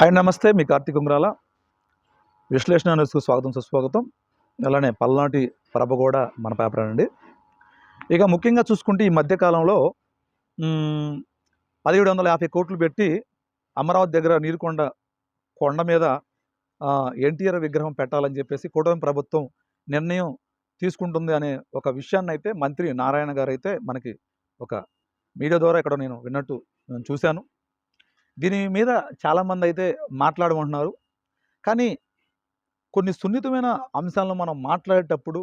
Hi నమస్తే మీ కార్తీక్ ఉంగరాల. విశ్లేషణ న్యూస్కు స్వాగతం సుస్వాగతం. అలానే పల్నాటి ప్రభ కూడా మన పేపర్ అండి. ఇక ముఖ్యంగా చూసుకుంటే ఈ మధ్యకాలంలో పదిహేడు వందల యాభై కోట్లు పెట్టి అమరావతి దగ్గర నీరుకొండ కొండ మీద ఎన్టీఆర్ విగ్రహం పెట్టాలని చెప్పేసి కూటమి ప్రభుత్వం నిర్ణయం తీసుకుంటుంది అనే ఒక విషయాన్ని అయితే మంత్రి నారాయణ గారు అయితే మనకి ఒక మీడియా ద్వారా ఇక్కడ నేను విన్నట్టు చూశాను. దీని మీద చాలామంది అయితే మాట్లాడమంటున్నారు. కానీ కొన్ని సున్నితమైన అంశాలను మనం మాట్లాడేటప్పుడు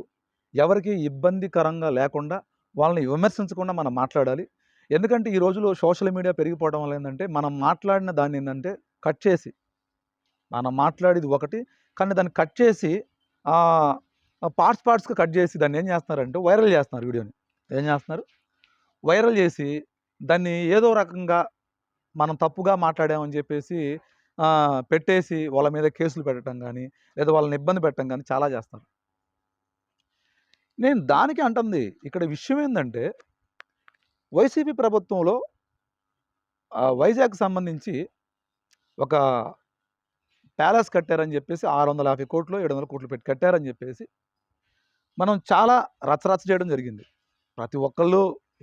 ఎవరికి ఇబ్బందికరంగా లేకుండా వాళ్ళని విమర్శించకుండా మనం మాట్లాడాలి. ఎందుకంటే ఈ రోజులో సోషల్ మీడియా పెరిగిపోవడం వల్ల ఏంటంటే మనం మాట్లాడిన దాన్ని ఏంటంటే కట్ చేసి మనం మాట్లాడేది ఒకటి కానీ దాన్ని కట్ చేసి పార్ట్స్ పార్ట్స్గా కట్ చేసి దాన్ని ఏం చేస్తున్నారంటే వైరల్ చేస్తున్నారు వీడియోని. ఏం చేస్తున్నారు? వైరల్ చేసి దాన్ని ఏదో రకంగా మనం తప్పుగా మాట్లాడామని చెప్పేసి పెట్టేసి వాళ్ళ మీద కేసులు పెట్టడం కానీ లేదా వాళ్ళని ఇబ్బంది పెట్టడం కానీ చాలా చేస్తారు. నేను దానికి అంటుంది ఇక్కడ విషయం ఏంటంటే వైసీపీ ప్రభుత్వంలో వైజాగ్ సంబంధించి ఒక ప్యాలెస్ కట్టారని చెప్పేసి ఆరు వందల యాభై కోట్లు ఏడు వందల కోట్లు పెట్టి కట్టారని చెప్పేసి మనం చాలా రచరచ చేయడం జరిగింది. ప్రతి ఒక్కళ్ళు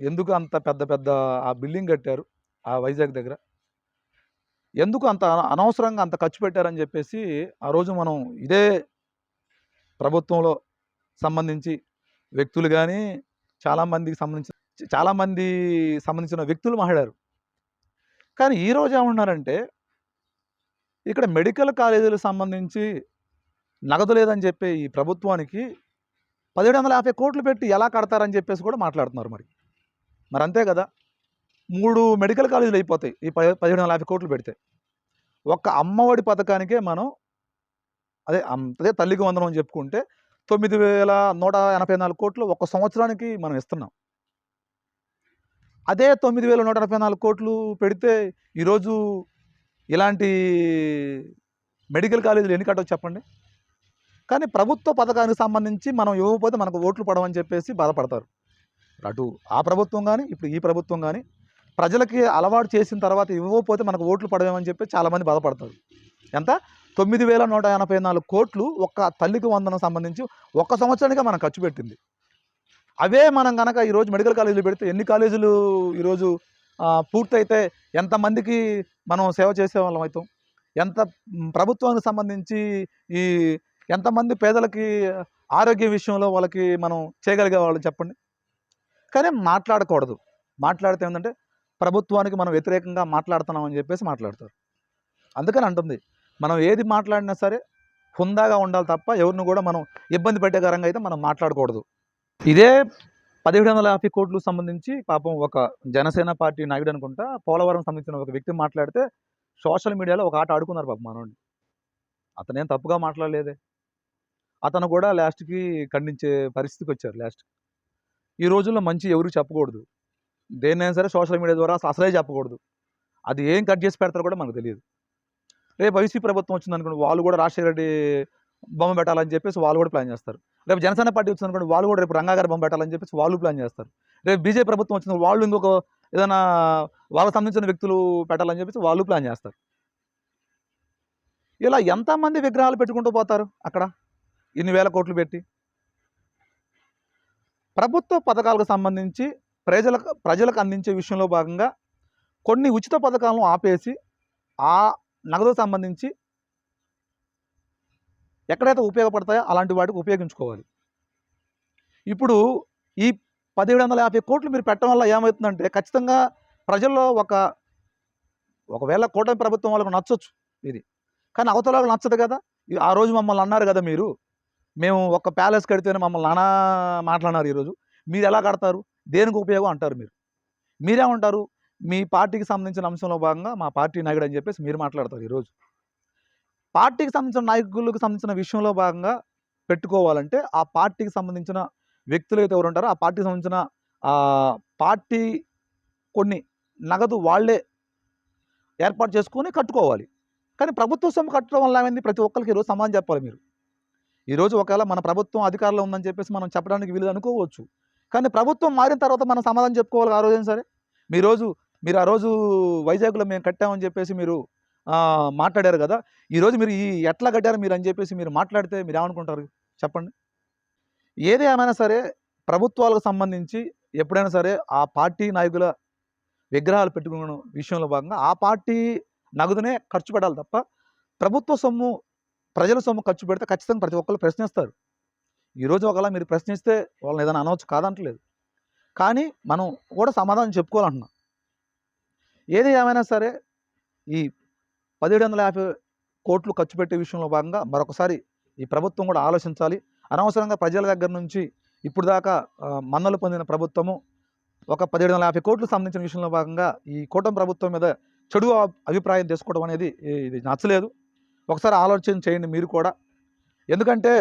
ఎందుకు అంత పెద్ద పెద్ద ఆ బిల్డింగ్ కట్టారు ఆ వైజాగ్ దగ్గర? ఎందుకు అంత అనవసరంగా అంత ఖర్చు పెట్టారని చెప్పేసి ఆ రోజు మనం ఇదే ప్రభుత్వంలో సంబంధించి వ్యక్తులు కానీ చాలామందికి సంబంధించి చాలామంది సంబంధించిన వ్యక్తులు మాట్లాడారు. కానీ ఈరోజు ఏమన్నారంటే ఇక్కడ మెడికల్ కాలేజీలకు సంబంధించి నగదు లేదని చెప్పే ఈ ప్రభుత్వానికి పదిహేడు వందల యాభై కోట్లు పెట్టి ఎలా కడతారని చెప్పేసి కూడా మాట్లాడుతున్నారు మరి. మరి అంతే కదా. మూడు మెడికల్ కాలేజీలు అయిపోతాయి. ఈ పది పదిహేడు వందల యాభై కోట్లు పెడితే. ఒక్క అమ్మఒడి పథకానికే మనం అదే అమ్- అదే తల్లికి వందనం అని చెప్పుకుంటే తొమ్మిది వేల నూట ఎనభై నాలుగు కోట్లు ఒక సంవత్సరానికి మనం ఇస్తున్నాం. అదే తొమ్మిది వేల నూట ఎనభై నాలుగు కోట్లు పెడితే ఈరోజు ఇలాంటి మెడికల్ కాలేజీలు ఎన్ని కట్టవచ్చు చెప్పండి. కానీ ప్రభుత్వ పథకానికి సంబంధించి మనం ఇవ్వకపోతే మనకు ఓట్లు పడవని చెప్పేసి బాధపడతారు. అటు ఆ ప్రభుత్వం కానీ ఇప్పుడు ఈ ప్రభుత్వం కానీ ప్రజలకి అలవాటు చేసిన తర్వాత ఇవ్వకపోతే మనకు ఓట్లు పడవేమని చెప్పి చాలామంది బాధపడతారు. ఎంత? తొమ్మిది వేల నూట ఎనభై నాలుగు కోట్లు ఒక్క తల్లికి వందనం సంబంధించి ఒక్క సంవత్సరానికే మనం ఖర్చు పెట్టింది. అవే మనం కనుక ఈరోజు మెడికల్ కాలేజీలు పెడితే ఎన్ని కాలేజీలు ఈరోజు పూర్తయితే ఎంతమందికి మనం సేవ చేసే వాళ్ళం అవుతాం ఎంత ప్రభుత్వానికి సంబంధించి ఈ ఎంతమంది పేదలకి ఆరోగ్య విషయంలో వాళ్ళకి మనం చేయగలిగే వాళ్ళు చెప్పండి? కానీ మాట్లాడకూడదు. మాట్లాడితే ఏంటంటే ప్రభుత్వానికి మనం వ్యతిరేకంగా మాట్లాడుతున్నాం అని చెప్పేసి మాట్లాడతారు. అందుకని అంటుంది మనం ఏది మాట్లాడినా సరే హుందాగా ఉండాలి తప్ప ఎవరిని కూడా మనం ఇబ్బంది పెట్టేకరంగా అయితే మనం మాట్లాడకూడదు. ఇదే పదిహేడు వందల యాభై కోట్లకు సంబంధించి పాపం ఒక జనసేన పార్టీ నాయకుడు అనుకుంటా పోలవరం సంబంధించిన ఒక వ్యక్తి మాట్లాడితే సోషల్ మీడియాలో ఒక ఆట ఆడుకున్నారు పాపం మనోడిని అతనేం తప్పుగా మాట్లాడలేదే. అతను కూడా లాస్ట్కి ఖండించే పరిస్థితికి వచ్చారు లాస్ట్. ఈ రోజుల్లో మంచి ఎవరు చెప్పకూడదు. దేన్నైనా సరే సోషల్ మీడియా ద్వారా అసలే చెప్పకూడదు. అది ఏం కట్ చేసి పెడతారో కూడా మనకు తెలియదు. రేపు వైసీపీ ప్రభుత్వం వచ్చింది అనుకోండి వాళ్ళు కూడా రాజశేఖర రెడ్డి బొమ్మ పెట్టాలని చెప్పేసి వాళ్ళు కూడా ప్లాన్ చేస్తారు. రేపు జనసేన పార్టీ వచ్చింది అనుకోండి వాళ్ళు కూడా రేపు రంగాగారి బొమ్మ పెట్టాలని చెప్పేసి వాళ్ళు ప్లాన్ చేస్తారు. రేపు బీజేపీ ప్రభుత్వం వచ్చింది వాళ్ళు ఇంకొక ఏదైనా వాళ్ళకి సంబంధించిన వ్యక్తులు పెట్టాలని చెప్పేసి వాళ్ళు ప్లాన్ చేస్తారు. ఇలా ఎంతమంది విగ్రహాలు పెట్టుకుంటూ పోతారు అక్కడ? ఇన్ని వేల కోట్లు పెట్టి. ప్రభుత్వ పథకాలకు సంబంధించి ప్రజలకు ప్రజలకు అందించే విషయంలో భాగంగా కొన్ని ఉచిత పథకాలను ఆపేసి ఆ నగదు సంబంధించి ఎక్కడైతే ఉపయోగపడతాయో అలాంటి వాటికి ఉపయోగించుకోవాలి. ఇప్పుడు ఈ పదిహేడు వందల యాభై కోట్లు మీరు పెట్టడం వల్ల ఏమవుతుందంటే ఖచ్చితంగా ప్రజల్లో ఒక ఒకవేళ కూటమి ప్రభుత్వం వాళ్ళకు నచ్చొచ్చు ఇది. కానీ అవతల వాళ్ళకి నచ్చదు కదా. ఆ రోజు మమ్మల్ని అన్నారు కదా మీరు. మేము ఒక ప్యాలెస్ కడితేనే మమ్మల్ని నానా మాట్లాడినారు ఈరోజు. మీరు ఎలా కడతారు? దేనికి ఉపయోగం అంటారు మీరు? మీరేమంటారు? మీ పార్టీకి సంబంధించిన అంశంలో భాగంగా మా పార్టీ నాయకుడు అని చెప్పేసి మీరు మాట్లాడతారు ఈరోజు పార్టీకి సంబంధించిన నాయకులకు సంబంధించిన విషయంలో భాగంగా పెట్టుకోవాలంటే ఆ పార్టీకి సంబంధించిన వ్యక్తులు అయితే ఎవరు ఉంటారో ఆ పార్టీకి సంబంధించిన పార్టీ కొన్ని నగదు వాళ్ళే ఏర్పాటు చేసుకొని కట్టుకోవాలి. కానీ ప్రభుత్వ సొమ్ము కట్టడం వల్ల ఏమైంది? ప్రతి ఒక్కరికి ఈరోజు సమాధానం చెప్పాలి మీరు. ఈరోజు ఒకవేళ మన ప్రభుత్వం అధికారంలో ఉందని చెప్పేసి మనం చెప్పడానికి వీలు అనుకోవచ్చు. కానీ ప్రభుత్వం మారిన తర్వాత మనం సమాధానం చెప్పుకోవాలి ఆ రోజైనా సరే? మీ రోజు మీరు ఆ రోజు వైజాగ్లో మేము కట్టామని చెప్పేసి మీరు మాట్లాడారు కదా? ఈరోజు మీరు ఈ ఎట్లా కట్టారు మీరు అని చెప్పేసి మీరు మాట్లాడితే మీరు ఏమనుకుంటారు? చెప్పండి. ఏది ఏమైనా సరే ప్రభుత్వాలకు సంబంధించి ఎప్పుడైనా సరే ఆ పార్టీ నాయకుల విగ్రహాలు పెట్టుకున్న విషయంలో భాగంగా ఆ పార్టీ నగదునే ఖర్చు పెట్టాలి తప్ప ప్రభుత్వ సొమ్ము ప్రజల సొమ్ము ఖర్చు పెడితే ఖచ్చితంగా ప్రతి ఒక్కరు ప్రశ్నిస్తారు. ఈరోజు ఒకవేళ మీరు ప్రశ్నిస్తే వాళ్ళని ఏదైనా అనవచ్చు కాదంటలేదు. కానీ మనం కూడా సమాధానం చెప్పుకోవాలంటున్నాం. ఏది ఏమైనా సరే ఈ పదిహేడు వందల యాభై కోట్లు ఖర్చు పెట్టే విషయంలో భాగంగా మరొకసారి ఈ ప్రభుత్వం కూడా ఆలోచించాలి. అనవసరంగా ప్రజల దగ్గర నుంచి ఇప్పుడు దాకా మన్నలు పొందిన ప్రభుత్వము ఒక పదిహేడు వందల యాభై కోట్లు సంబంధించిన విషయంలో భాగంగా ఈ కూటమి ప్రభుత్వం మీద చెడు అభిప్రాయం తీసుకోవడం అనేది ఇది నచ్చలేదు. ఒకసారి ఆలోచన చేయండి మీరు కూడా. ఎందుకంటే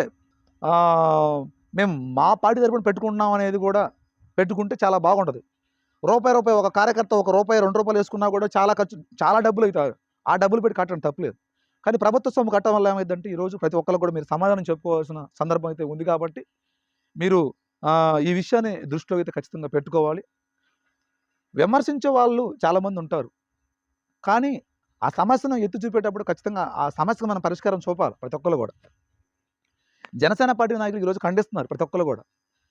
మేము మా పార్టీ తరపున పెట్టుకుంటున్నాం అనేది కూడా పెట్టుకుంటే చాలా బాగుంటుంది. రూపాయి రూపాయి ఒక కార్యకర్త ఒక రూపాయి రెండు రూపాయలు వేసుకున్నా కూడా చాలా ఖర్చు చాలా డబ్బులు అవుతారు ఆ డబ్బులు పెట్టి కట్టడం తప్పలేదు. కానీ ప్రభుత్వ సొమ్ము కట్టడం వల్ల ఏమైందంటే ఈరోజు ప్రతి ఒక్కరు కూడా మీరు సమాధానం చెప్పుకోవాల్సిన సందర్భం అయితే ఉంది కాబట్టి మీరు ఈ విషయాన్ని దృష్టిలో అయితే ఖచ్చితంగా పెట్టుకోవాలి. విమర్శించే వాళ్ళు చాలామంది ఉంటారు. కానీ ఆ సమస్యను ఎత్తి చూపేటప్పుడు ఖచ్చితంగా ఆ సమస్యకు మనం పరిష్కారం చూపాలి ప్రతి ఒక్కరు కూడా. జనసేన పార్టీ నాయకులు ఈరోజు ఖండిస్తున్నారు ప్రతి ఒక్కరు కూడా.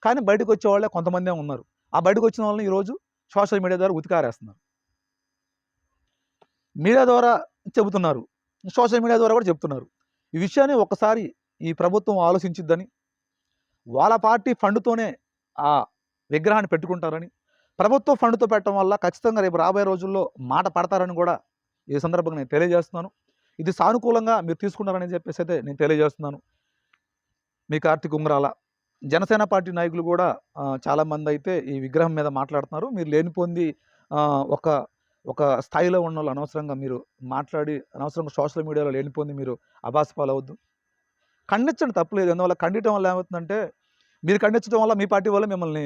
కానీ బయటకు వచ్చే వాళ్ళే కొంతమందే ఉన్నారు. ఆ బయటకు వచ్చిన వాళ్ళని ఈరోజు సోషల్ మీడియా ద్వారా ఉతికారేస్తున్నారు. మీడియా ద్వారా చెబుతున్నారు. సోషల్ మీడియా ద్వారా కూడా చెప్తున్నారు ఈ విషయాన్ని ఒకసారి ఈ ప్రభుత్వం ఆలోచించిద్దని వాళ్ళ పార్టీ ఫండ్తోనే ఆ విగ్రహాన్ని పెట్టుకుంటారని ప్రభుత్వ ఫండ్తో పెట్టడం వల్ల ఖచ్చితంగా రేపు రాబోయే రోజుల్లో మాట పడతారని కూడా ఈ సందర్భంగా నేను తెలియజేస్తున్నాను. ఇది సానుకూలంగా మీరు తీసుకుంటారని చెప్పేసి అయితే నేను తెలియజేస్తున్నాను. మీ కార్తీక్ ఉంగరాల. జనసేన పార్టీ నాయకులు కూడా చాలామంది అయితే ఈ విగ్రహం మీద మాట్లాడుతున్నారు. మీరు లేని పొంది ఒక ఒక స్థాయిలో ఉన్న వాళ్ళు అనవసరంగా మీరు మాట్లాడి అనవసరంగా సోషల్ మీడియాలో లేని పొంది మీరు అభాస పాలవద్దు. ఖండించండి తప్పలేదు అందువల్ల ఖండించడం వల్ల ఏమవుతుందంటే మీరు ఖండించడం వల్ల మీ పార్టీ వాళ్ళు మిమ్మల్ని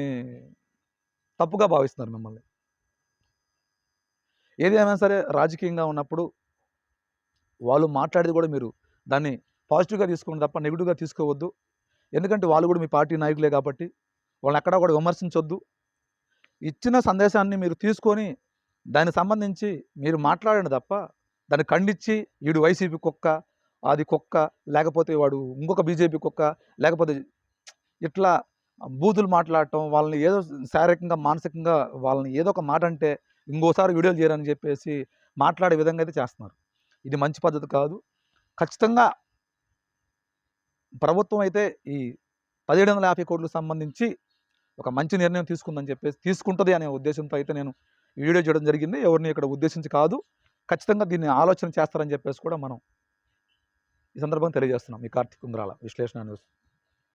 తప్పుగా భావిస్తున్నారు మిమ్మల్ని. ఏదేమైనా సరే రాజకీయంగా ఉన్నప్పుడు వాళ్ళు మాట్లాడేది కూడా మీరు దాన్ని పాజిటివ్గా తీసుకోండి తప్ప నెగిటివ్గా తీసుకోవద్దు. ఎందుకంటే వాళ్ళు కూడా మీ పార్టీ నాయకులే కాబట్టి వాళ్ళని ఎక్కడా కూడా విమర్శించొద్దు. ఇచ్చిన సందేశాన్ని మీరు తీసుకొని దానికి సంబంధించి మీరు మాట్లాడండి తప్ప దాన్ని ఖండించి వీడు వైసీపీ కుక్క అది కుక్క లేకపోతే వాడు ఇంకొక బీజేపీ కుక్క లేకపోతే ఇట్లా బూతులు మాట్లాడటం వాళ్ళని ఏదో శారీరకంగా మానసికంగా వాళ్ళని ఏదో ఒక మాట అంటే ఇంకోసారి వీడియోలు చేయరని చెప్పేసి మాట్లాడే విధంగా అయితే చేస్తున్నారు. ఇది మంచి పద్ధతి కాదు. ఖచ్చితంగా ప్రభుత్వం అయితే ఈ పదిహేడు వందల యాభై కోట్లకు సంబంధించి ఒక మంచి నిర్ణయం తీసుకుందని చెప్పేసి తీసుకుంటుంది అనే ఉద్దేశంతో అయితే నేను ఈ వీడియో చేయడం జరిగింది. ఎవరిని ఇక్కడ ఉద్దేశించి కాదు. ఖచ్చితంగా దీన్ని ఆలోచన చేస్తారని చెప్పేసి కూడా మనం ఈ సందర్భంగా తెలియజేస్తున్నాం. ఈ కార్తీక్ కుంద్రాల విశ్లేషణ న్యూస్.